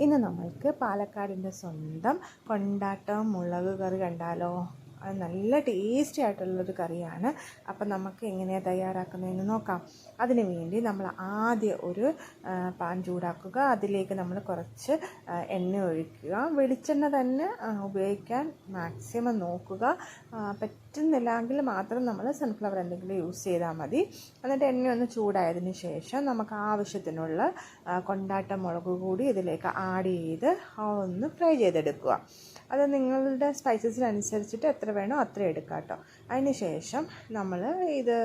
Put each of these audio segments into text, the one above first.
ഇന്ന് നമ്മൾക്ക് പാലക്കാടിന്റെ സ്വന്തം കൊണ്ടാട്ടം മുളക് കറി കണ്ടാലോ? അത് നല്ല ടേസ്റ്റി ആയിട്ടുള്ളൊരു കറിയാണ്. അപ്പം നമുക്ക് എങ്ങനെയാണ് തയ്യാറാക്കുന്നതെന്ന് നോക്കാം. അതിന് വേണ്ടി നമ്മൾ ആദ്യം ഒരു പാൻ ചൂടാക്കുക. അതിലേക്ക് നമ്മൾ കുറച്ച് എണ്ണ ഒഴിക്കുക. വെളിച്ചെണ്ണ തന്നെ ഉപയോഗിക്കാൻ മാക്സിമം നോക്കുക. പറ്റുന്നില്ലെങ്കിൽ മാത്രം നമ്മൾ സൺഫ്ലവർ എന്തെങ്കിലും യൂസ് ചെയ്താൽ മതി. എന്നിട്ട് എണ്ണ ഒന്ന് ചൂടായതിന് ശേഷം നമുക്ക് ആവശ്യത്തിനുള്ള കൊണ്ടാട്ട മുളക് കൂടി ഇതിലേക്ക് ആഡ് ചെയ്ത് ഒന്ന് ഫ്രൈ ചെയ്തെടുക്കുക. അത് നിങ്ങളുടെ സ്പൈസസിനനുസരിച്ചിട്ട് എത്ര വേണോ അത്ര എടുക്കുക കേട്ടോ അതിന് ശേഷം നമ്മൾ ഇത്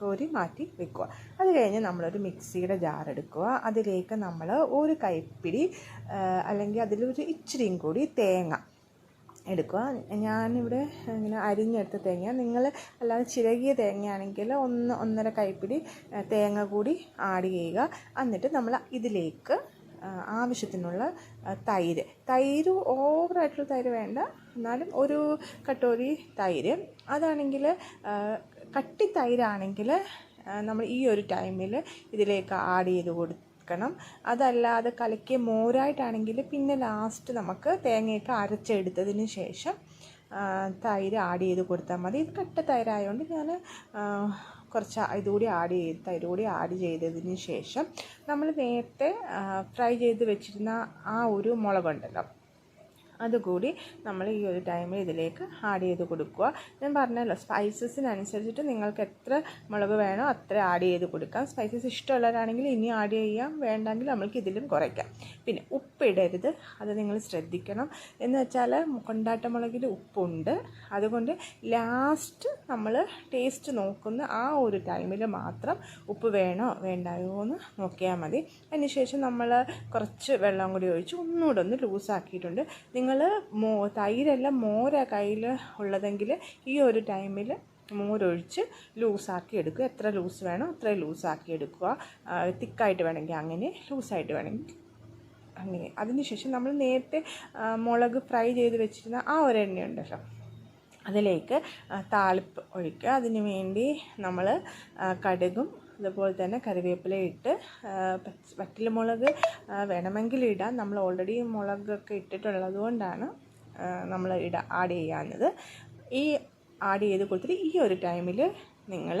കോരി മാറ്റി വെക്കുക. അത് കഴിഞ്ഞ് നമ്മളൊരു മിക്സിയുടെ ജാർ എടുക്കുക. അതിലേക്ക് നമ്മൾ ഒരു കൈപ്പിടി അല്ലെങ്കിൽ അതിലൊരു ഇച്ചിരിയും കൂടി തേങ്ങ എടുക്കുക. ഞാനിവിടെ ഇങ്ങനെ അരിഞ്ഞെടുത്ത തേങ്ങ. നിങ്ങൾ അല്ലാതെ ചിരകിയ തേങ്ങയാണെങ്കിൽ ഒന്ന് ഒന്നര കൈപ്പിടി തേങ്ങ കൂടി ആഡ് ചെയ്യുക. എന്നിട്ട് നമ്മൾ ഇതിലേക്ക് ആവശ്യത്തിനുള്ള തൈര്. തൈര് ഓവറായിട്ടുള്ള തൈര് വേണ്ട. എന്നാലും ഒരു കട്ടോരി തൈര്. അതാണെങ്കിൽ കട്ടി തൈരാണെങ്കിൽ നമ്മൾ ഈ ഒരു ടൈമിൽ ഇതിലേക്ക് ആഡ് ചെയ്ത് കൊടുക്കണം. അതല്ലാതെ കലക്കിയ മോരായിട്ടാണെങ്കിൽ പിന്നെ ലാസ്റ്റ് നമുക്ക് തേങ്ങയൊക്കെ അരച്ചെടുത്തതിന് ശേഷം തൈര് ആഡ് ചെയ്ത് കൊടുത്താൽ മതി. ഇത് കട്ട തൈരായതുകൊണ്ട് ഞാൻ കുറച്ച് ഇതുകൂടി ആഡ് ചെയ്ത് തൈര് കൂടി ആഡ് ചെയ്തതിന് ശേഷം നമ്മൾ നേരത്തെ ഫ്രൈ ചെയ്ത് വെച്ചിരുന്ന ആ ഒരു മുളകുണ്ടല്ലോ. അതുകൂടി നമ്മൾ ഈ ഒരു ടൈമിൽ ഇതിലേക്ക് ആഡ് ചെയ്ത് കൊടുക്കുക. ഞാൻ പറഞ്ഞല്ലോ സ്പൈസസിനനുസരിച്ചിട്ട് നിങ്ങൾക്ക് എത്ര മുളക് വേണോ അത്ര ആഡ് ചെയ്ത് കൊടുക്കാം. സ്പൈസസ് ഇഷ്ടമുള്ളവരാണെങ്കിൽ ഇനി ആഡ് ചെയ്യാം വേണ്ടെങ്കിൽ നമ്മൾക്ക് ഇതിലും കുറയ്ക്കാം. പിന്നെ ഉപ്പിടരുത് അത് നിങ്ങൾ ശ്രദ്ധിക്കണം. എന്ന് വെച്ചാൽ കൊണ്ടാട്ട മുളകിൽ ഉപ്പുണ്ട്. അതുകൊണ്ട് ലാസ്റ്റ് നമ്മൾ ടേസ്റ്റ് നോക്കുന്ന ആ ഒരു ടൈമിൽ മാത്രം ഉപ്പ് വേണോ വേണ്ടായോ എന്ന് നോക്കിയാൽ മതി. അതിനുശേഷം നമ്മൾ കുറച്ച് വെള്ളം കൂടി ഒഴിച്ച് ഒന്നുകൂടെ ഒന്ന് ലൂസാക്കിയിട്ടുണ്ട് നിങ്ങൾ മോ തൈരല്ല മോര കയ്യിൽ ഉള്ളതെങ്കിൽ ഈ ഒരു ടൈമിൽ മോരൊഴിച്ച് ലൂസാക്കി എടുക്കുക. എത്ര ലൂസ് വേണോ അത്ര ലൂസാക്കി എടുക്കുക. തിക്കായിട്ട് വേണമെങ്കിൽ അങ്ങനെ ലൂസായിട്ട് വേണമെങ്കിൽ അങ്ങനെ. അതിനുശേഷം നമ്മൾ നേരത്തെ മുളക് ഫ്രൈ ചെയ്ത് വെച്ചിരുന്ന ആ ഒരു എണ്ണയുണ്ടല്ലോ അതിലേക്ക് താളിപ്പ് ഒഴിക്കുക. അതിന് വേണ്ടി നമ്മൾ കടുകും അതുപോലെ തന്നെ കറിവേപ്പില ഇട്ട് വറ്റൽമുളക് വേണമെങ്കിൽ ഇടാം. നമ്മൾ ഓൾറെഡി മുളകൊക്കെ ഇട്ടിട്ടുള്ളത് കൊണ്ടാണ് നമ്മൾ ഇട ആഡ് ചെയ്യാവുന്നത് ഈ ആഡ് ചെയ്ത് കൊടുത്തിട്ട് ഈ ഒരു ടൈമിൽ നിങ്ങൾ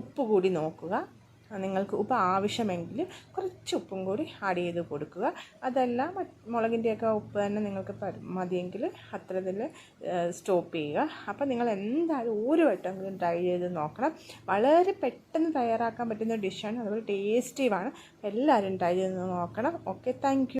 ഉപ്പ് കൂടി നോക്കുക. നിങ്ങൾക്ക് ഉപ്പ് ആവശ്യമെങ്കിൽ കുറച്ച് ഉപ്പും കൂടി ആഡ് ചെയ്ത് കൊടുക്കുക. അതല്ല മുളകിന്റെയൊക്കെ ഉപ്പ് തന്നെ നിങ്ങൾക്ക് മതിയെങ്കിൽ അത്രതിൽ സ്റ്റോപ്പ് ചെയ്യുക. അപ്പോൾ നിങ്ങൾ എന്തായാലും ഒരു വട്ടമെങ്കിലും ട്രൈ ചെയ്ത് നോക്കണം. വളരെ പെട്ടെന്ന് തയ്യാറാക്കാൻ പറ്റുന്ന ഡിഷാണ് അതുപോലെ ടേസ്റ്റീവാണ് എല്ലാവരും ട്രൈ ചെയ്ത് നോക്കണം. Okay thank